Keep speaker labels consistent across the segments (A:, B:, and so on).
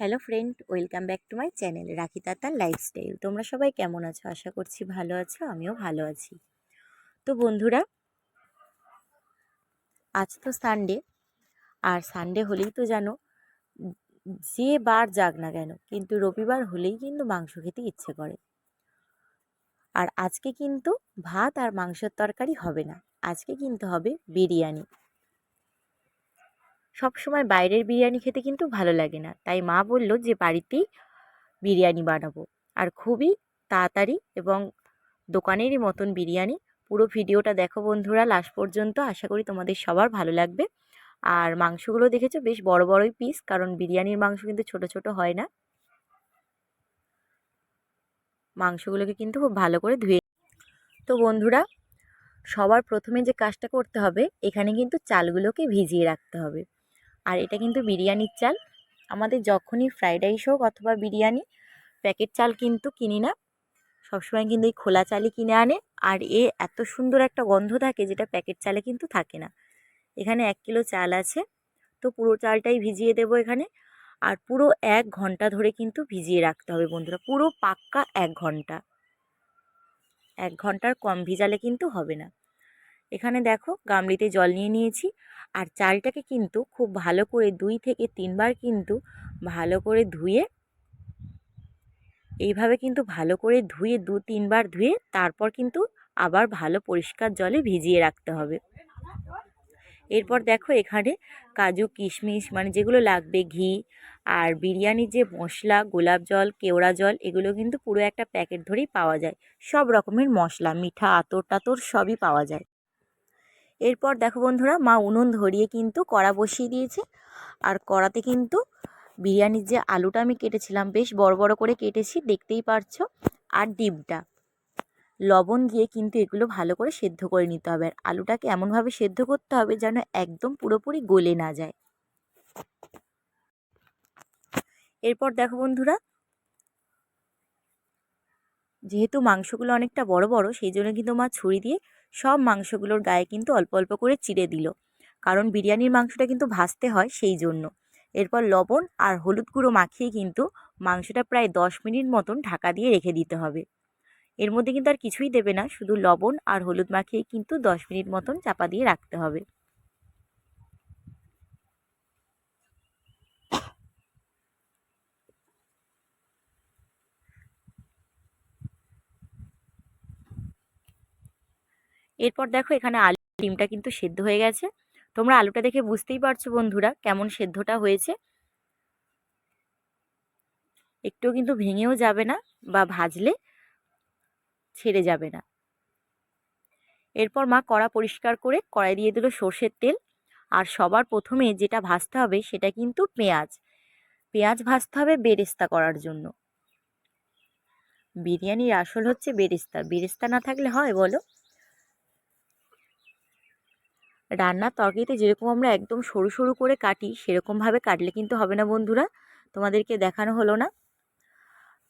A: Hello friend, welcome back to my channel Rakhi Tatar lifestyle. তোমরা সবাই কেমন আছো? আশা করছি ভালো আছো, আমিও ভালো আছি। তো বন্ধুরা, আজ তো সানডে, আর সানডে হলেই তো জানো, যে বার যাক না কেন, কিন্তু রবিবার হলেই কিন্তু মাংস খেতে ইচ্ছে করে। আর আজকে কিন্তু ভাত আর মাংসের তরকারি হবে না, আজকে কিন্তু হবে বিরিয়ানি। সব সময় বাইরের বিরিয়ানি খেতে কিন্তু ভালো লাগে না। তাই মা বলল যে, বাড়িতেই বিরিয়ানি বানাবো। আর খুবই তাড়াতাড়ি এবং দোকানেরই মতন বিরিয়ানি। পুরো ভিডিওটা দেখো বন্ধুরা লাস্ট পর্যন্ত। আশা করি তোমাদের সবার ভালো লাগবে। আর মাংসগুলো দেখেছ? বেশ বড়, বড়ই পিস কারণ বিরিয়ানির মাংস কিন্তু ছোট ছোট হয় না। মাংসগুলোকে কিন্তু খুব ভালো করে ধুয়ে তো বন্ধুরা, সবার প্রথমে যে কাজটা করতে হবে, এখানে কিন্তু চালগুলোকে ভিজিয়ে রাখতে হবে। আর এটা কিন্তু বিরিয়ানির চাল। আমাদের যখনই ফ্রাইড রাইস হোক অথবা বিরিয়ানি প্যাকেট চাল কিন্তু কিনি না। সবসময় কিন্তু এই খোলা চালই কিনে আনে। আর এ এত সুন্দর একটা গন্ধ থাকে যেটা প্যাকেট চালে কিন্তু থাকে না। এখানে এক কিলো চাল আছে। তো পুরো চালটাই ভিজিয়ে দেবো এখানে। আর পুরো এক ঘণ্টা ধরে কিন্তু ভিজিয়ে রাখতে হবে বন্ধুরা। পুরো পাক্কা এক ঘণ্টা। এক ঘণ্টার কম ভিজালে কিন্তু হবে না। এখানে দেখো গামলিতে জল নিয়ে নিয়েছি। আর চালটাকে কিন্তু খুব ভালো করে দুই থেকে তিনবার কিন্তু ভালো করে ধুয়ে এইভাবে কিন্তু ভালো করে ধুয়ে দু তিনবার ধুয়ে তারপর কিন্তু আবার ভালো পরিষ্কার জলে ভিজিয়ে রাখতে হবে। এরপর দেখো এখানে কাজু, কিশমিশ মানে যেগুলো লাগবে, ঘি আর বিরিয়ানির যে মশলা, গোলাপ জল, কেওড়া জল এগুলো কিন্তু পুরো একটা প্যাকেট ধরেই পাওয়া যায়। সব রকমের মশলা, মিঠা আতর টাতর সবই পাওয়া যায়। এরপর দেখো বন্ধুরা, মা উনুন ধরিয়ে কিন্তু কড়া বসিয়ে দিয়েছে। আর কড়াতে কিন্তু বিরিয়ানির যে আলুটা আমি কেটেছিলাম, বেশ বড় বড় করে কেটেছি, দেখতেই পারছ। আর ডিমটা, লবণ দিয়ে কিন্তু এগুলো ভালো করে সেদ্ধ করে নিতে হবে। আর আলুটাকে এমনভাবে সেদ্ধ করতে হবে যেন একদম পুরোপুরি গলে না যায়। এরপর দেখো বন্ধুরা, যেহেতু মাংসগুলো অনেকটা বড় বড়, সেই জন্য কিন্তু মা ছুরি দিয়ে সব মাংসগুলোর গায়ে কিন্তু অল্প অল্প করে চিড়ে দিল। কারণ বিরিয়ানির মাংসটা কিন্তু ভাজতে হয় সেই জন্য। এরপর লবণ আর হলুদ গুঁড়ো মাখিয়ে কিন্তু মাংসটা প্রায় দশ মিনিট মতন ঢাকা দিয়ে রেখে দিতে হবে। এর মধ্যে কিন্তু আর কিছুই দেবে না, শুধু লবণ আর হলুদ মাখিয়ে কিন্তু দশ মিনিট মতন চাপা দিয়ে রাখতে হবে। এরপর দেখো এখানে আলু ডিমটা কিন্তু সেদ্ধ হয়ে গেছে। তোমরা আলুটা দেখে বুঝতেই পারছ বন্ধুরা কেমন সেদ্ধটা হয়েছে। একটুও কিন্তু ভেঙেও যাবে না বা ভাজলে ছেড়ে যাবে না। এরপর মা কড়া পরিষ্কার করে কড়াই দিয়ে দিল সর্ষের তেল। আর সবার প্রথমে যেটা ভাজতে হবে সেটা কিন্তু পেঁয়াজ। পেঁয়াজ ভাজতে হবে বেরেস্তা করার জন্য। বিরিয়ানির আসল হচ্ছে বেরেস্তা। বেরেস্তা না থাকলে হয় বলো? রান্নার তরকারিতে যেরকম আমরা একদম সরু সরু করে কাটি, সেরকমভাবে কাটলে কিন্তু হবে না বন্ধুরা। তোমাদেরকে দেখানো হলো না।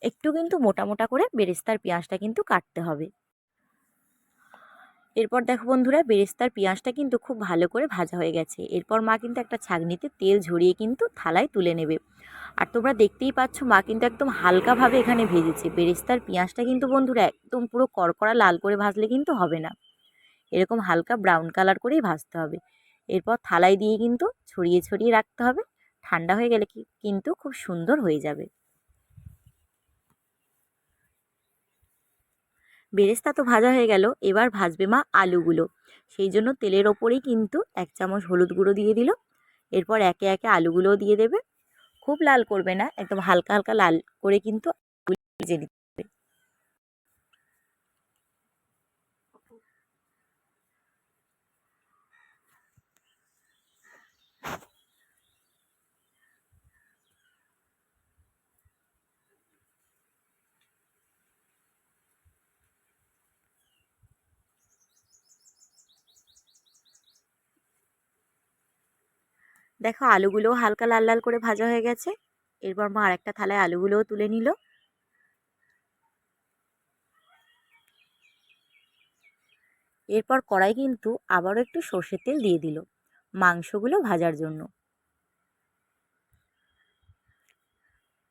A: একটু কিন্তু মোটা মোটা করে বেরেস্তার পেঁয়াজটা কিন্তু কাটতে হবে। এরপর দেখো বন্ধুরা, বেরেস্তার পেঁয়াজটা কিন্তু খুব ভালো করে ভাজা হয়ে গেছে। এরপর মা কিন্তু একটা ছাগনিতে তেল ঝরিয়ে কিন্তু থালায় তুলে নেবে। আর তোমরা দেখতেই পাচ্ছ, মা কিন্তু একদম হালকাভাবে এখানে ভেজেছে। বেরেস্তার পেঁয়াজটা কিন্তু বন্ধুরা একদম পুরো কড়কড়া লাল করে ভাজলে কিন্তু হবে না। এরকম হালকা ব্রাউন কালার করেই ভাজতে হবে। এরপর থালায় দিয়ে কিন্তু ছড়িয়ে ছড়িয়ে রাখতে হবে। ঠান্ডা হয়ে গেলে কিন্তু খুব সুন্দর হয়ে যাবে। বেরেস্তা তো ভাজা হয়ে গেল, এবার ভাজবে মা আলুগুলো। সেই জন্য তেলের ওপরেই কিন্তু এক চামচ হলুদ গুঁড়ো দিয়ে দিল। এরপর একে একে আলুগুলোও দিয়ে দেবে। খুব লাল করবে না, একদম হালকা হালকা লাল করে কিন্তু ভেজে নিতে দেখো আলুগুলোও হালকা লাল লাল করে ভাজা হয়ে গেছে। এরপর মা আরেকটা থালায় আলুগুলোও তুলে নিল। এরপর কড়াই কিন্তু আবারও একটু সর্ষের তেল দিয়ে দিল মাংসগুলো ভাজার জন্য।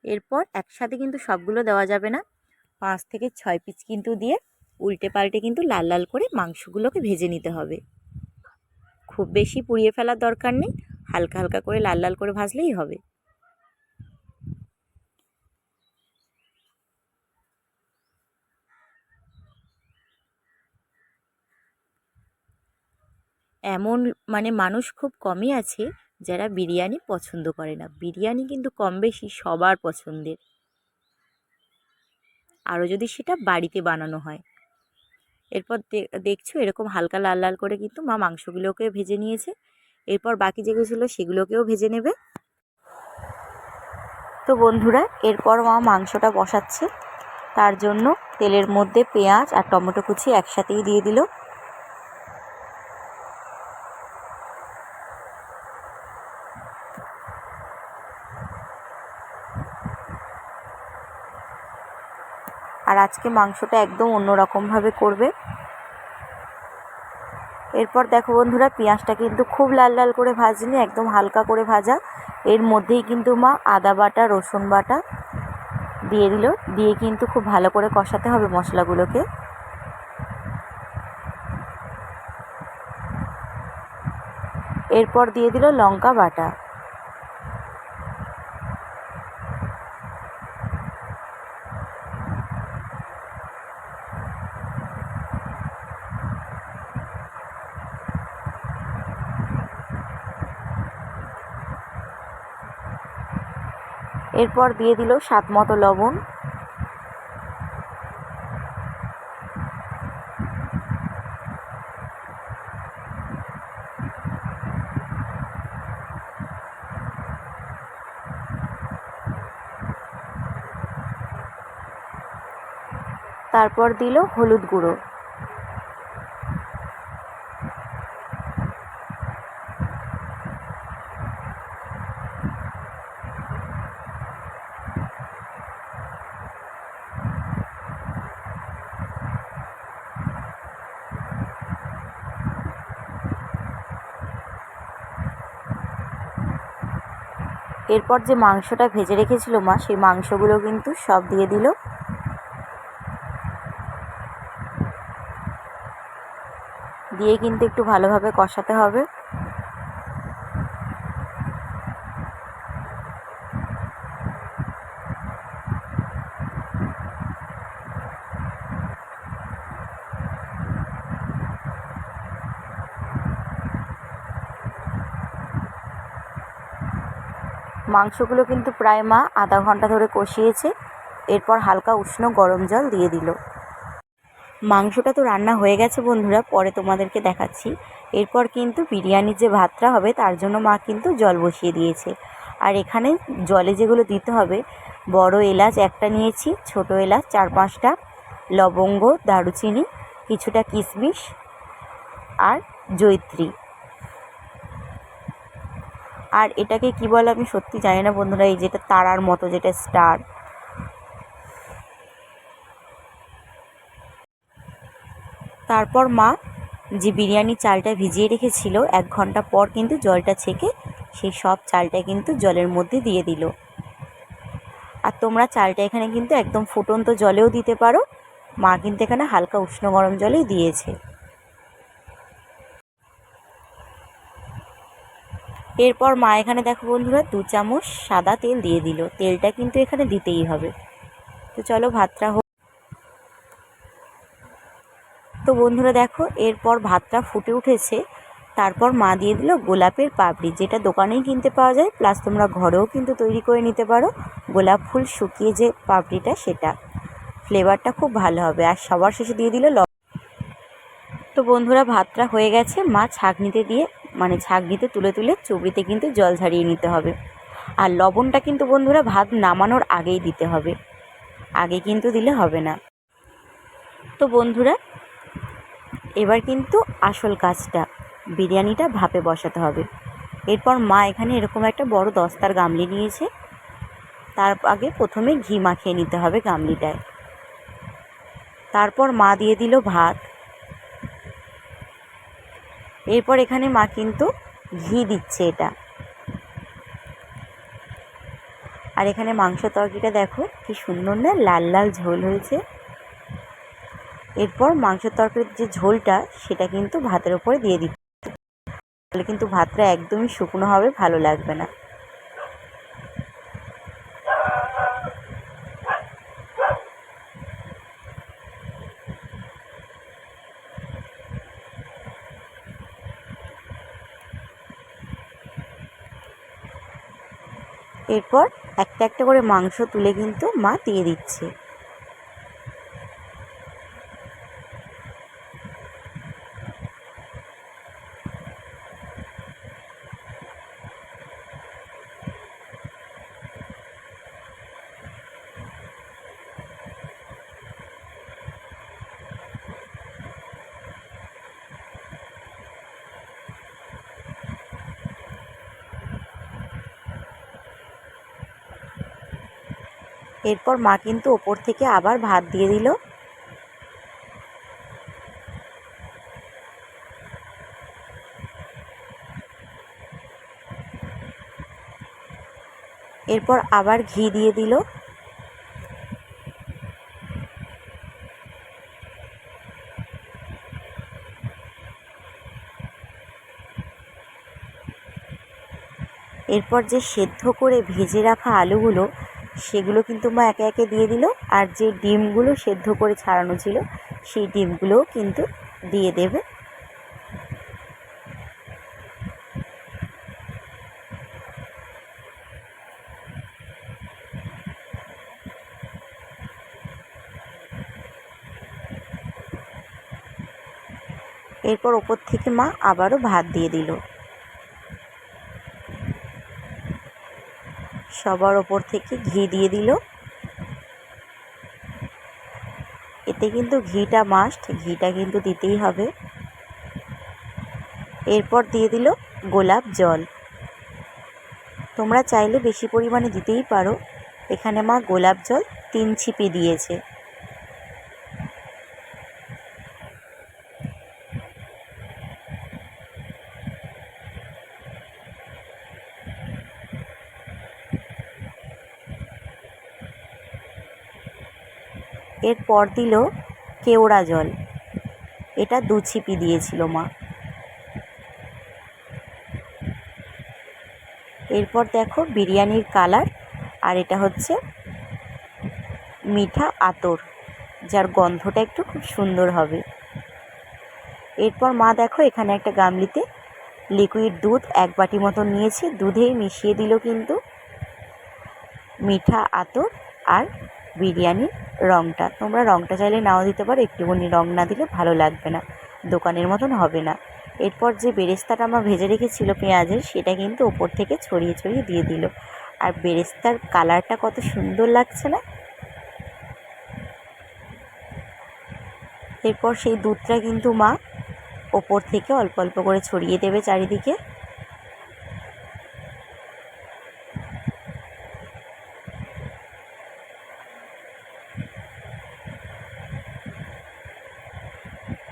A: এরপর একসাথে কিন্তু সবগুলো দেওয়া যাবে না। পাঁচ থেকে ছয় পিস কিন্তু দিয়ে উল্টে পাল্টে কিন্তু লাল লাল করে মাংসগুলোকে ভেজে নিতে হবে। খুব বেশি পুড়িয়ে ফেলার দরকার নেই। হালকা হালকা করে, লাল লাল করে ভাজলেই হবে। এমন মানে মানুষ খুব কমই আছে যারা বিরিয়ানি পছন্দ করে না। বিরিয়ানি কিন্তু কম বেশি সবার পছন্দের। আরও যদি সেটা বাড়িতে বানানো হয়। এরপর দেখছ এরকম হালকা লাল লাল করে কিন্তু মা মাংসগুলোকে ভেজে নিয়েছে। এরপর বাকি যেগুলো ছিল সেগুলোকেও ভেজে নেবে। তো বন্ধুরা, এরপর মা মাংসটা বসাচ্ছে। তার জন্য তেলের মধ্যে পেঁয়াজ আর টমেটো কুচি একসাথেই দিয়ে দিল। আর আজকে মাংসটা একদম অন্যরকমভাবে করবে। এরপর দেখো বন্ধুরা, পেঁয়াজটা কিন্তু খুব লাল লাল করে ভাজিনি, একদম হালকা করে ভাজা। এর মধ্যেই কিন্তু মা আদা বাটা, রসুন বাটা দিয়ে দিল। দিয়ে কিন্তু খুব ভালো করে কষাতে হবে মশলাগুলোকে। এরপর দিয়ে দিল লঙ্কা বাটা। এরপর দিয়ে দিল স্বাদ মতো লবণ। তারপর দিল হলুদ গুঁড়ো। এরপর যে মাংসটা ভেজে রেখেছিল মা, সেই মাংসগুলো কিন্তু সব দিয়ে দিল। দিয়ে কিন্তু একটু ভালোভাবে কষাতে হবে। মাংসগুলো কিন্তু প্রায় মা আধা ঘণ্টা ধরে কষিয়েছে। এরপর হালকা উষ্ণ গরম জল দিয়ে দিল। মাংসটা তো রান্না হয়ে গেছে বন্ধুরা, পরে তোমাদেরকে দেখাচ্ছি। এরপর কিন্তু বিরিয়ানির যে ভাতটা হবে, তার জন্য মা কিন্তু জল বসিয়ে দিয়েছে। আর এখানে জলে যেগুলো দিতে হবে, বড় এলাচ একটা নিয়েছি, ছোট এলাচ চার পাঁচটা, লবঙ্গ, দারুচিনি, কিছুটা কিশমিশ আর জৈত্রী আর এটাকে কি বলে আমি সত্যি জানি না বন্ধুরা, এই যেটা তারার মতো, যেটা স্টার। তারপর মা যে বিরিয়ানি চালটা ভিজিয়ে রেখেছিল, এক ঘণ্টা পর কিন্তু জলটা ছেঁকে সেই সব চালটা কিন্তু জলের মধ্যে দিয়ে দিল। আর তোমরা চালটা এখানে কিন্তু একদম ফুটন্ত জলেও দিতে পারো। মা কিন্তু এখানে হালকা উষ্ণ গরম জলেই দিয়েছে। এরপর মা এখানে দেখো বন্ধুরা দু চামচ সাদা তেল দিয়ে দিল। তেলটা কিন্তু এখানে দিতেই হবে। তো চলো ভাতটা হোক। তো বন্ধুরা দেখো, এরপর ভাতটা ফুটে উঠেছে। তারপর মা দিয়ে দিল গোলাপের পাপড়ি, যেটা দোকানেই কিনতে পাওয়া যায়, প্লাস তোমরা ঘরেও কিন্তু তৈরি করে নিতে পারো। গোলাপ ফুল শুকিয়ে যে পাপড়িটা, সেটা। ফ্লেভারটা খুব ভালো হবে। আর সবার শেষে দিয়ে দিল তো বন্ধুরা ভাতটা হয়ে গেছে। মা ছাঁকনিতে দিয়ে মানে ছাঁকনিতে তুলে তুলে চুবড়িতে কিন্তু জল ঝারিয়ে নিতে হবে। আর লবণটা কিন্তু বন্ধুরা ভাত নামানোর আগেই দিতে হবে। আগে কিন্তু দিলে হবে না। তো বন্ধুরা, এবার কিন্তু আসল কাজটা, বিরিয়ানিটা ভাপে বসাতে হবে। এরপর মা এখানে এরকম একটা বড় দস্তার গামলি নিয়েছে। তার আগে প্রথমে ঘি মাখিয়ে নিতে হবে গামলিটায়। তারপর মা দিয়ে দিল ভাত। এরপর এখানে মা কিন্তু ঘি দিচ্ছে এটা। আর এখানে মাংস তরকারিটা দেখো, কি সুন্দর না, লাল লাল ঝোল হয়েছে। এরপর মাংস তরকারির যে ঝোলটা, সেটা কিন্তু ভাতের ওপরে দিয়ে দিচ্ছে। তাহলে কিন্তু ভাতটা একদমই শুকনো হবে, ভালো লাগবে না। এরপর একটা একটা করে মাংস তুলে কিন্তু মা দিয়ে দিচ্ছে। এরপর মা কিন্তু ওপর থেকে আবার ভাত দিয়ে দিল। এরপর আবার ঘি দিয়ে দিল। এরপর যে সেদ্ধ করে ভেজে রাখা আলুগুলো সেগুলো কিন্তু মা একে একে দিয়ে দিল আর যে ডিমগুলো সেদ্ধ করে ছাড়ানো ছিল, সেই ডিমগুলোও কিন্তু দিয়ে দেবে। এরপর ওপর থেকে মা আবারও ভাত দিয়ে দিল। সবার ওপর থেকে ঘি দিয়ে দিল। এতে কিন্তু ঘিটা মাস্ট ঘিটা কিন্তু দিতেই হবে। এরপর দিয়ে দিল গোলাপ জল। তোমরা চাইলে বেশি পরিমাণে দিতেই পারো। এখানে মা গোলাপ জল তিন ছিপি দিয়েছে। এরপর দিল কেওড়া জল। এটা দু ছিপি দিয়েছিল মা। এরপর দেখো বিরিয়ানির কালার, আর এটা হচ্ছে মিঠা আতর, যার গন্ধটা একটু খুব সুন্দর হবে। এরপর মা দেখো এখানে একটা গামলিতে লিকুইড দুধ এক বাটি মতো নিয়েছে, দুধেই মিশিয়ে দিল কিন্তু মিঠা আতর আর বিরিয়ানির রঙটা তোমরা রঙটা চাইলে নাও দিতে পারো, একটুখানি রঙ না দিলে ভালো লাগবে না, দোকানের মতন হবে না। এরপর যে বেরেস্তাটা আমার ভেজে রেখেছিলো পেঁয়াজের, সেটা কিন্তু ওপর থেকে ছড়িয়ে ছড়িয়ে দিয়ে দিল। আর বেরেস্তার কালারটা কত সুন্দর লাগছে না? এরপর সেই দুধটা কিন্তু মা ওপর থেকে অল্প অল্প করে ছড়িয়ে দেবে চারিদিকে।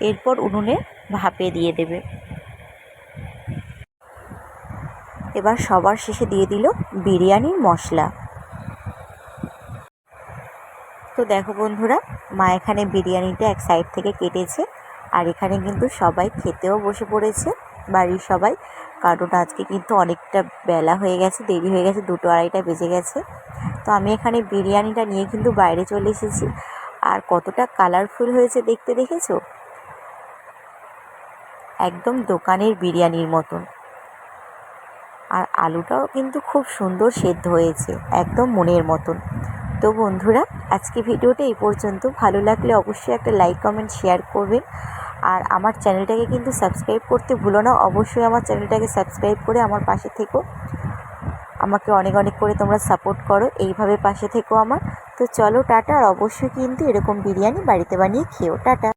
A: এরপর উনুনে ভাপে দিয়ে দেবে। এবার সবার শেষে দিয়ে দিল বিরিয়ানির মশলা। তো দেখো বন্ধুরা, মা এখানে বিরিয়ানিটা এক সাইড থেকে কেটেছে, আর এখানে কিন্তু সবাই খেতেও বসে পড়েছে। বাড়ির সবাই, কারণ আজকে কিন্তু অনেকটা বেলা হয়ে গেছে, দেরি হয়ে গেছে, দুটো আড়াইটা বেজে গেছে। তো আমি এখানে বিরিয়ানিটা নিয়ে কিন্তু বাইরে চলে এসেছি। আর কতটা কালারফুল হয়েছে দেখতে দেখেছ? একদম দোকানের বিরিয়ানির মতন। আর আলুটাও কিন্তু খুব সুন্দর সেদ্ধ হয়েছে, একদম মনের মতন। তো বন্ধুরা, আজকে ভিডিওটা এই পর্যন্ত। ভালো লাগলে অবশ্যই একটা লাইক কমেন্ট শেয়ার করবেন। আর আমার চ্যানেলটাকে কিন্তু সাবস্ক্রাইব করতে ভুলো না। অবশ্যই আমার চ্যানেলটাকে সাবস্ক্রাইব করে আমার পাশে থেকো। আমাকে অনেক অনেক করে তোমরা সাপোর্ট করো। এইভাবে পাশে থেকো আমার। তো চলো, টাটা। আর অবশ্যই কিন্তু এরকম বিরিয়ানি বাড়িতে বানিয়ে খেও। টাটা।